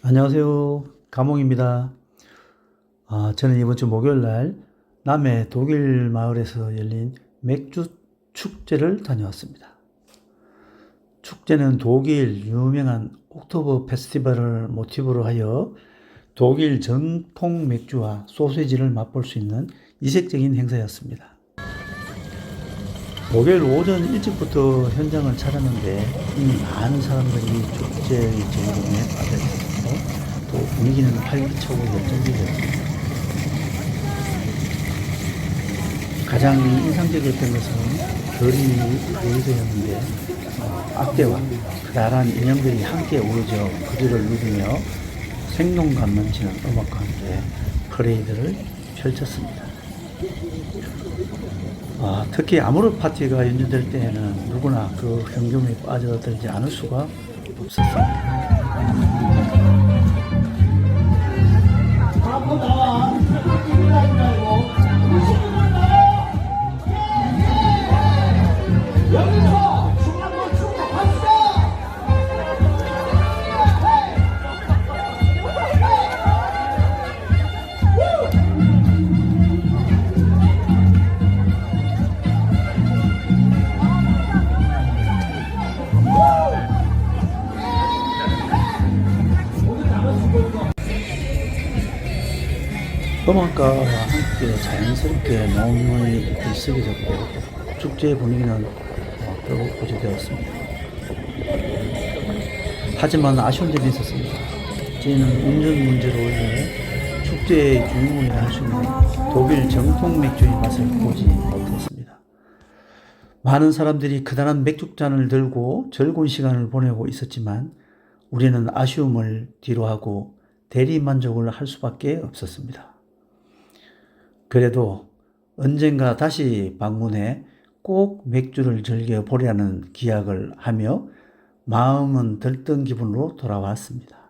안녕하세요. 가몽입니다. 아, 저는 이번 주 목요일 날 남해 독일 마을에서 열린 맥주 축제를 다녀왔습니다. 축제는 독일 유명한 옥토버 페스티벌을 모티브로 하여 독일 전통 맥주와 소세지를 맛볼 수 있는 이색적인 행사였습니다. 목요일 오전 일찍부터 현장을 찾았는데 이미 많은 사람들이 축제의 정동에 빠져 있었 고또 분위기는 활기차고 열정적이었습니다. 가장 인상적이었던 것은 별이 브레이드였는데 어, 악대와 그다란 인형들이 함께 우러져 거리를 누비며 생동감 넘치는 음악과 함께 퍼레이드를 펼쳤습니다. 아, 특히 아모르 파티가 연주될 때에는 누구나 그 흥겨움에 빠져들지 않을 수가 없었습니다. 음악과 함께 자연스럽게 농이 들썩여졌고 축제의 분위기는 어, 더욱 고조되었습니다. 하지만 아쉬운 점이 있었습니다. 저희는 운전 문제로 인해 축제의 주인공이라 할수 있는 독일 정통 맥주의 맛을 보지 못했습니다. 많은 사람들이 그다란 맥주잔을 들고 즐거운 시간을 보내고 있었지만 우리는 아쉬움을 뒤로하고 대리 만족을 할 수밖에 없었습니다. 그래도 언젠가 다시 방문해 꼭 맥주를 즐겨 보려는 기약을 하며 마음은 들뜬 기분으로 돌아왔습니다.